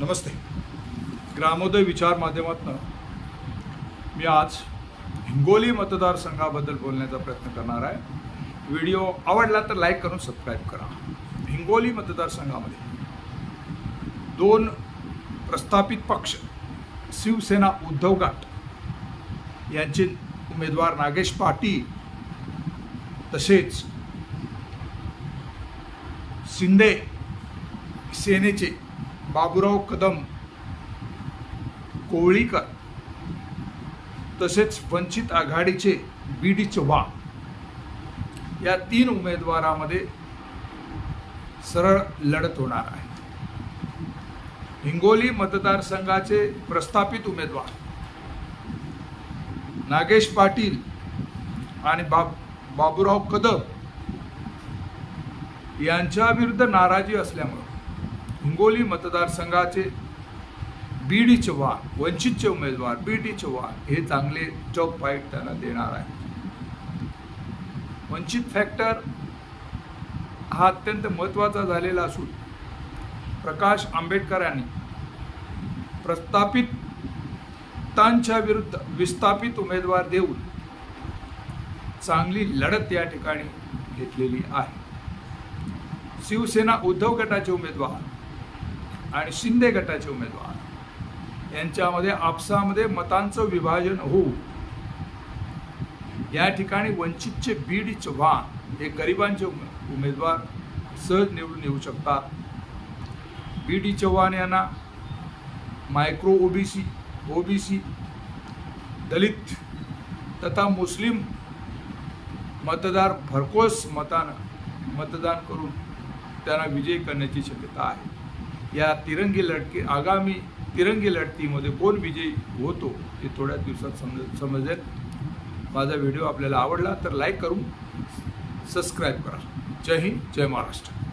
नमस्ते. ग्रामोदय विचार माध्यमातून मी आज हिंगोली मतदारसंघाबद्दल बोलण्याचा प्रयत्न करणार आहे. व्हिडिओ आवडला तर लाईक करून सबस्क्राईब करा. हिंगोली मतदारसंघामध्ये दोन प्रस्थापित पक्ष शिवसेना उद्धव गट यांचे उमेदवार नागेश पाटील तसेच शिंदे सेनेचे बाबुराव कदम कोळीकर तसेच वंचित आघाडीचे बी डी चव्हाण. या तीन उमेदवारामध्ये सरळ लढत होणार आहे. हिंगोली मतदारसंघाचे प्रस्थापित उमेदवार नागेश पाटील आणि बाब बाबुराव कदम यांच्या विरुद्ध नाराजी असल्यामुळे हिंगोली मतदारसंघाचे बी डी चव्हाण वंचितचे उमेदवार बी डी चव्हाण हे चांगले टफ फाईट त्यांना देणार आहे वंचित फॅक्टर हा अत्यंत महत्त्वाचा झालेला असून प्रकाश आंबेडकरांनी प्रस्थापितांच्या विरुद्ध विस्थापित उमेदवार देऊन चांगली लढत या ठिकाणी घेतलेली आहे. शिवसेना उद्धव गटाचे उमेदवार आणि शिंदे गटाचे उमेदवार. यांच्यामध्ये आपसामध्ये मतांचं विभाजन होऊ. या ठिकाणी वंचितचे बी डी चव्हाण हे गरिबांचे उमेदवार सहज निवडून येऊ शकतात. बी डी चव्हाण यांना मायक्रो ओबीसी ओबीसी दलित तथा मुस्लिम मतदार भरकोस मतानं मतदान करून त्यांना विजयी करण्याची शक्यता आहे. या तिरंगी लढकी आगामी तिरंगी लढतीमध्ये कोण विजयी होतो हे थोड्या दिवसात समज समजेल. माझा व्हिडिओ आपल्याला आवडला तर लाईक करून सबस्क्राईब करा. जय हिंद जय महाराष्ट्र.